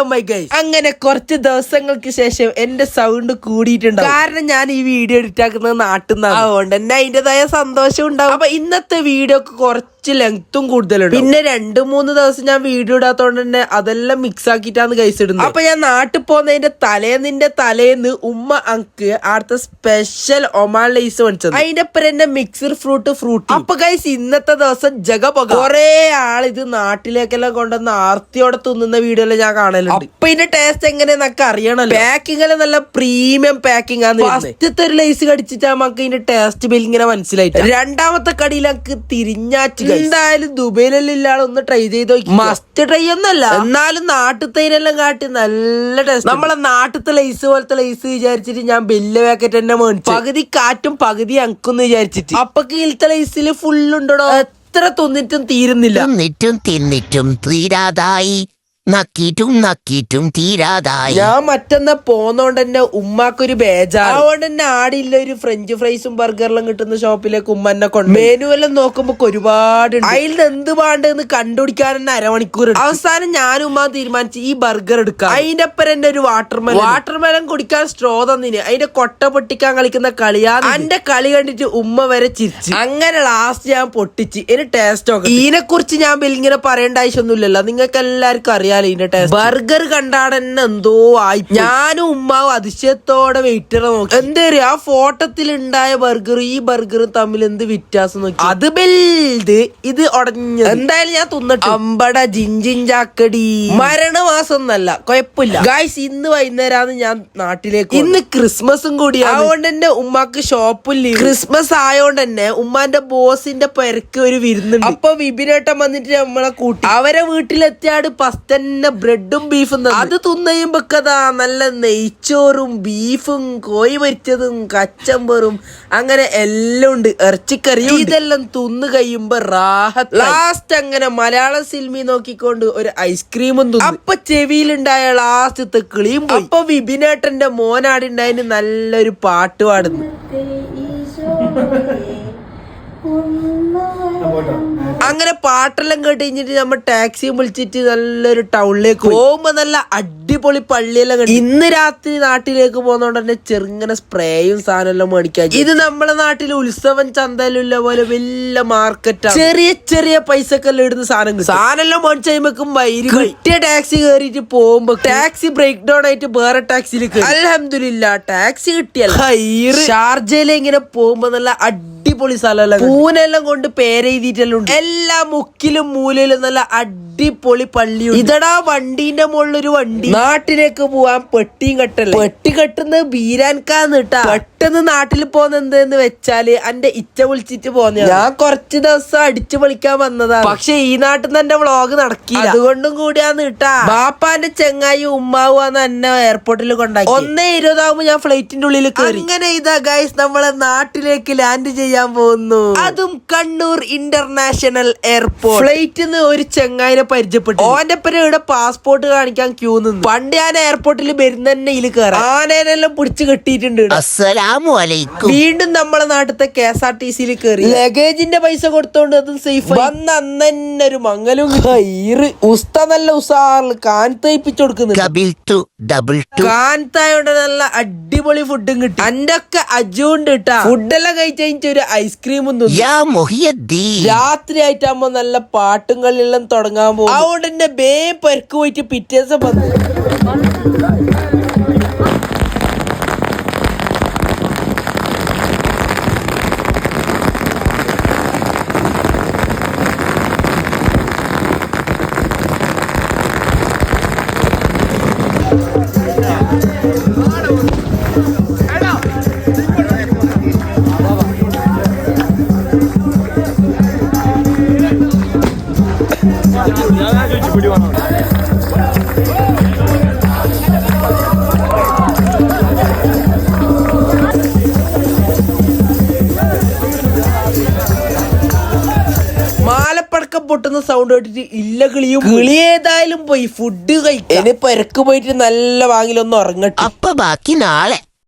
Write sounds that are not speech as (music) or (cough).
Hello my guys അങ്ങനെ കുറച്ച് ദിവസങ്ങൾക്ക് ശേഷം എന്റെ സൗണ്ട് കൂടിയിട്ടുണ്ട് കാരണം ഞാൻ ഈ വീഡിയോ എഡിറ്റ് ആക്കുന്നത് നാട്ടിൽ നിന്നാണ്. അതുകൊണ്ട് തന്നെ അതിന്റേതായ സന്തോഷം ഉണ്ടാവും. അപ്പൊ ഇന്നത്തെ വീഡിയോ കുറച്ച് ലെങ്ത്തും കൂടുതലുണ്ട് പിന്നെ രണ്ട് മൂന്ന് ദിവസം ഞാൻ വീഡിയോ ഇടാത്തോണ്ട് തന്നെ അതെല്ലാം മിക്സ് ആക്കിയിട്ടാണ് കൈസ് ഇടുന്നത്. അപ്പൊ ഞാൻ നാട്ടിൽ പോകുന്നതിന്റെ തലേന്നിന്റെ തലേന്ന് ഉമ്മ അങ്ക് അടുത്ത സ്പെഷ്യൽ ഒമാൻ ലൈസ് മേടിച്ചത്. അതിന്റെ ഒപ്പം എന്റെ മിക്സർ ഫ്രൂട്ട് ഫ്രൂട്ട് അപ്പൊ കൈസ് ഇന്നത്തെ ദിവസം ജഗപക. കൊറേ ആൾ ഇത് നാട്ടിലേക്കെല്ലാം കൊണ്ടുവന്ന് ആർത്തിയോടെ തിന്നുന്ന വീഡിയോ ഞാൻ കാണലുണ്ട്. അപ്പൊ ഇതിന്റെ ടേസ്റ്റ് എങ്ങനെയെന്നൊക്കെ അറിയണല്ലോ. പാക്കിംഗ് എല്ലാം നല്ല പ്രീമിയം പാക്കിംഗ് ആണ് ഫസ്റ്റത്തെ ഒരു ലൈസ് കടിച്ചിട്ട് നമുക്ക് ഇതിന്റെ ടേസ്റ്റ് ബിൽ ഇങ്ങനെ മനസ്സിലായിട്ട്. രണ്ടാമത്തെ കടിയിൽ നമുക്ക് തിരിഞ്ഞാച്ച് എന്തായാലും ദുബൈയിലെല്ലാം ഇല്ലാതെ ഒന്ന് ട്രൈ ചെയ്ത് നോക്കി മസ്റ്റ് ട്രൈ ഒന്നല്ല. എന്നാലും നാട്ടുതൈരെല്ലാം കാട്ടി നല്ല ടേസ്റ്റ് നമ്മളെ നാട്ടിലത്തെ ലൈസ് പോലത്തെ ലൈസ് വിചാരിച്ചിട്ട് ഞാൻ ബെല്ല് പാക്കറ്റ് തന്നെ മേടിച്ചു. പകുതി കാറ്റും പകുതി അങ്കുന്ന് വിചാരിച്ചിട്ട്. അപ്പൊ കീഴത്തെ ലൈസിൽ ഫുള്ളുണ്ടോ എത്ര തിന്നിട്ടും തീരുന്നില്ല. തിന്നിട്ടും തിന്നിട്ടും തീരാതായി. നക്കിയിട്ടും നക്കിയിട്ടും തീരാതായി. ഞാൻ മറ്റന്നാ പോന്നോണ്ട് തന്നെ ഉമ്മാക്കൊരു ബേജാ അതുകൊണ്ട് തന്നെ ആടില്ല ഒരു ഫ്രഞ്ച് ഫ്രൈസും ബർഗറിലും കിട്ടുന്ന ഷോപ്പിലേക്ക് ഉമ്മ എന്നെ കൊണ്ട് മെനു എല്ലാം നോക്കുമ്പോ ഒരുപാട് അതിൽ നിന്ന് എന്ത് പാണ്ടെന്ന് കണ്ടുപിടിക്കാൻ തന്നെ അരമണിക്കൂർ. അവസാനം ഞാൻ ഉമ്മ തീരുമാനിച്ച് ഈ ബർഗർ എടുക്കാം. അതിന്റെ ഒപ്പം എന്റെ ഒരു വാട്ടർമെലൻ. വാട്ടർമെലൻ കുടിക്കാൻ സ്ട്രോ തന്നിന്. അതിന്റെ കൊട്ട പൊട്ടിക്കാൻ കളിക്കുന്ന കളിയാ എന്റെ കളി കണ്ടിട്ട് ഉമ്മ വരെ ചിരിച്ച്. അങ്ങനെ ലാസ്റ്റ് ഞാൻ പൊട്ടിച്ച്. ഇനി ടേസ്റ്റ് നോക്കാം ഇതിനെ കുറിച്ച് ഞാൻ ഇങ്ങനെ പറയേണ്ട ആവശ്യമൊന്നുമില്ലല്ലോ. നിങ്ങൾക്ക് എല്ലാവർക്കും ഇതിന്റെ ടേസ്റ്റ് ബർഗർ കണ്ടാടന്നെ എന്തോ ആയി ഞാനും ഉമ്മാവും അതിശയത്തോടെ വെയിറ്റർ നോക്കി. എന്താ ആ ഫോട്ടോത്തിൽ ഉണ്ടായ ബർഗർ ഈ ബർഗറും തമ്മിൽ എന്ത് വ്യത്യാസം നോക്കി. അത് ബെൽത് ഇത് ഉടഞ്ഞു എന്തായാലും ഞാൻ തിന്നിട്ട്. അമ്പട ജിഞ്ചിഞ്ചാക്കടി മരണമാസം ഒന്നല്ല കൊഴപ്പില്ല. ഗായ്സ് ഇന്ന് വൈകുന്നേരമാണ് ഞാൻ നാട്ടിലേക്ക് ഇന്ന് ക്രിസ്മസും കൂടി അതുകൊണ്ട് തന്നെ ഉമ്മാക്ക് ഷോപ്പില്ല ക്രിസ്മസ് ആയതുകൊണ്ട് തന്നെ ഉമ്മാന്റെ ബോസിന്റെ പെരക്ക് ഒരു വിരുന്നുണ്ട്. അപ്പൊ വിപിനേട്ടം വന്നിട്ട് നമ്മളെ കൂട്ടി. അവരെ വീട്ടിലെത്തിയാട് പസ്തന്നെ ബ്രെഡും ബീഫും അത് തിന്നയുമ്പോ കഥാ നല്ല നെയ്ച്ചോറും ബീഫും കോഴി പൊരിച്ചതും കച്ചമ്പറും അങ്ങനെ എല്ലാം ഉണ്ട്. ഇറച്ചിക്കറിയും ഇതെല്ലാം തിന്നു കഴിയുമ്പോ റാഹത്ത് ലാസ്റ്റ് അങ്ങനെ മലയാള സിനിമ നോക്കിക്കൊണ്ട് ഒരു ഐസ്ക്രീമും തിന്നു. അപ്പൊ ചെവിയിലുണ്ടായ ലാസ്റ്റത്തെ കിളിയും പോയി. അപ്പൊ വിപിനേട്ടന്റെ മോനാടുണ്ടായതിന് നല്ലൊരു പാട്ട് പാടുന്നു. (laughs) അങ്ങനെ പാട്ടെല്ലാം കേട്ട് കഴിഞ്ഞിട്ട് നമ്മൾ ടാക്സിയും വിളിച്ചിട്ട് നല്ലൊരു ടൗണിലേക്ക് പോകുമ്പോ നല്ല അടിപൊളി പള്ളിയെല്ലാം കണ്ടു ഇന്ന് രാത്രി നാട്ടിലേക്ക് പോകുന്നോണ്ട് തന്നെ ചെറുങ്ങനെ സ്പ്രേയും സാധനം എല്ലാം മേടിക്കാൻ ഇത് നമ്മളെ നാട്ടിൽ ഉത്സവം ചന്തയിലുള്ള പോലെ വലിയ മാർക്കറ്റാണ് ചെറിയ ചെറിയ പൈസക്കെല്ലാം ഇടുന്ന സാധനം കിട്ടും. സാധനം എല്ലാം മേടിച്ച് കഴിയുമ്പോഴേക്കും വൈരി കിട്ടിയ ടാക്സി കയറിയിട്ട് പോകുമ്പോ ടാക്സി ബ്രേക്ക് ഡൗൺ ആയിട്ട് വേറെ ടാക്സിയിൽ അലഹമില്ല ടാക്സി കിട്ടിയല്ല. ഷാർജയിലെ ഇങ്ങനെ പോകുമ്പോ നല്ല അടിപൊളി സ്ഥലമല്ല പൂനെല്ലാം കൊണ്ട് പേരെഴുതിയിട്ടെല്ലാം ഉണ്ട് എല്ലാ മുക്കിലും മൂലയിലും നല്ല അടിപൊളി പള്ളി ഇതടാ വണ്ടീന്റെ മുകളിൽ ഒരു വണ്ടി. നാട്ടിലേക്ക് പോവാൻ പെട്ടിയും കെട്ടല്ലേ? പെട്ടി കെട്ടുന്നത് ബീരാൻകാന്ന് കേട്ടാ പെട്ടെന്ന് നാട്ടിൽ പോകുന്ന എന്തെന്ന് വെച്ചാൽ എന്റെ ഇച്ച വിളിച്ചിട്ട് പോന്ന ഞാൻ കുറച്ച് ദിവസം അടിച്ചു പൊളിക്കാൻ വന്നതാണ്. പക്ഷെ ഈ നാട്ടിൽ നിന്ന് എന്റെ വ്ളോഗ് നടക്കില്ല. അതുകൊണ്ടും കൂടിയാന്ന് കിട്ടാ ബാപ്പാന്റെ ചെങ്ങായി ഉമ്മാവുന്ന് എന്നെ എയർപോർട്ടിൽ കൊണ്ടാക്കി. ഒന്നേ ഇരുപതാകുമ്പോ ഞാൻ ഫ്ലൈറ്റിന്റെ ഉള്ളിൽ കയറി അങ്ങനെ ഇതാ ഗൈസ് നമ്മളെ നാട്ടിലേക്ക് ലാൻഡ് ചെയ്യാൻ പോകുന്നു. അതും കണ്ണൂർ ഇന്റർനാഷണൽ എയർപോർട്ട്. ഫ്ലൈറ്റിൽ നിന്ന് ഒരു ചെങ്ങായിനെ പരിചയപ്പെട്ടു. ഓന്റെ പേര് ഇവിടെ പാസ്പോർട്ട് കാണിക്കാൻ ക്യൂ നിന്നു. പണ്ട് ഞാൻ എയർപോർട്ടിൽ വരുന്ന തന്നെ ഇതിൽ കയറാം ആനേനെല്ലാം പിടിച്ചു കെട്ടിയിട്ടുണ്ട് അസ്സലാമു അലൈക്കും. വീണ്ടും നമ്മളെ നാട്ടിലത്തെ കെ എസ് ആർ ടി സിയിൽ കയറി ലഗേജിന്റെ പൈസ കൊടുത്തോണ്ട് അത് സേഫ് വന്ന അന്ന് തന്നെ ഒരു മംഗലും കയറ് ഉസ്ത നല്ല ഉസാറിൽ കാനത്തയിപ്പിച്ചു കൊടുക്കുന്നുണ്ട്. ഡബിൾ ടു ഡബിൾ ടു നല്ല അടിപൊളി ഫുഡും കിട്ടി. അന്റെ ഒക്കെ അജുണ്ട് കിട്ടാ ഫുഡെല്ലാം കഴിച്ചു കഴിഞ്ഞിട്ട് ഒരു ഐസ്ക്രീമും തിന്നു യാ മൊഹിയദ്ദീൻ രാത്രി ആയിട്ടാകുമ്പോ നല്ല പാട്ടും കളിയെല്ലാം തുടങ്ങാൻ പോകും അതുകൊണ്ട് തന്നെ ബേ പെരക്ക് പോയിട്ട് പിറ്റേ ദിവസം വന്നു. മാലപ്പടക്കം പൊട്ടുന്ന സൗണ്ട് കേട്ടിട്ട് ഇല്ല കിളിയും കിളി. ഏതായാലും പോയി ഫുഡ് കഴിക്കാൻ പെരക്ക് പോയിട്ട് നല്ല വാങ്ങിലൊന്നും ഉറങ്ങട്ടെ. അപ്പൊ ബാക്കി നാളെ.